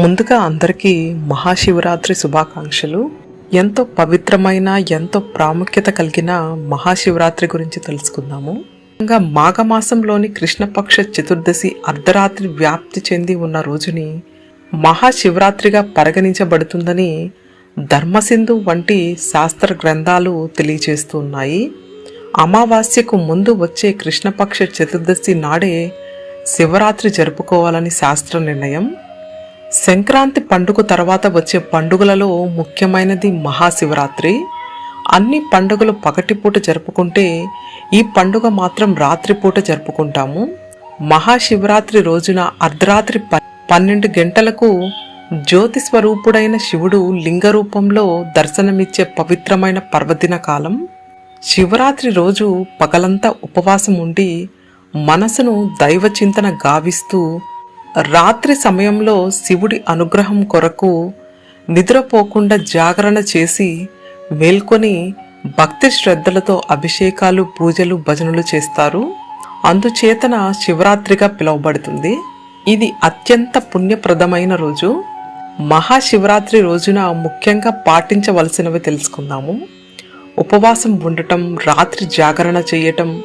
ముందుగా అందరికీ మహాశివరాత్రి శుభాకాంక్షలు. ఎంతో పవిత్రమైన ఎంతో ప్రాముఖ్యత కలిగిన మహాశివరాత్రి గురించి తెలుసుకుందాము. ఇంకా మాఘమాసంలోని కృష్ణపక్ష చతుర్దశి అర్ధరాత్రి వ్యాప్తి చెంది ఉన్న రోజుని మహాశివరాత్రిగా పరిగణించబడుతుందని ధర్మసింధు వంటి శాస్త్ర గ్రంథాలు తెలియజేస్తున్నాయి అమావాస్యకు ముందు వచ్చే కృష్ణపక్ష చతుర్దశి నాడే శివరాత్రి జరుపుకోవాలని శాస్త్ర నిర్ణయం. సంక్రాంతి పండుగ తర్వాత వచ్చే పండుగలలో ముఖ్యమైనది మహాశివరాత్రి. అన్ని పండుగలు పగటిపూట జరుపుకుంటే ఈ పండుగ మాత్రం రాత్రిపూట జరుపుకుంటాము. మహాశివరాత్రి రోజున అర్ధరాత్రి ప- పన్నెండు గంటలకు జ్యోతి స్వరూపుడైన శివుడు లింగ రూపంలో దర్శనమిచ్చే పవిత్రమైన పర్వదిన కాలం. శివరాత్రి రోజు పగలంతా ఉపవాసం ఉండి మనసును దైవ చింతన గావిస్తూ రాత్రి సమయంలో శివుడి అనుగ్రహం కొరకు నిద్రపోకుండా జాగరణ చేసి మేల్కొని భక్తి శ్రద్ధలతో అభిషేకాలు పూజలు భజనలు చేస్తారు. అందుచేతన శివరాత్రిగా పిలువబడుతుంది. ఇది అత్యంత పుణ్యప్రదమైన రోజు. మహాశివరాత్రి రోజున ముఖ్యంగా పాటించవలసినవి తెలుసుకుందాము. ఉపవాసం ఉండటం రాత్రి జాగరణ చేయటం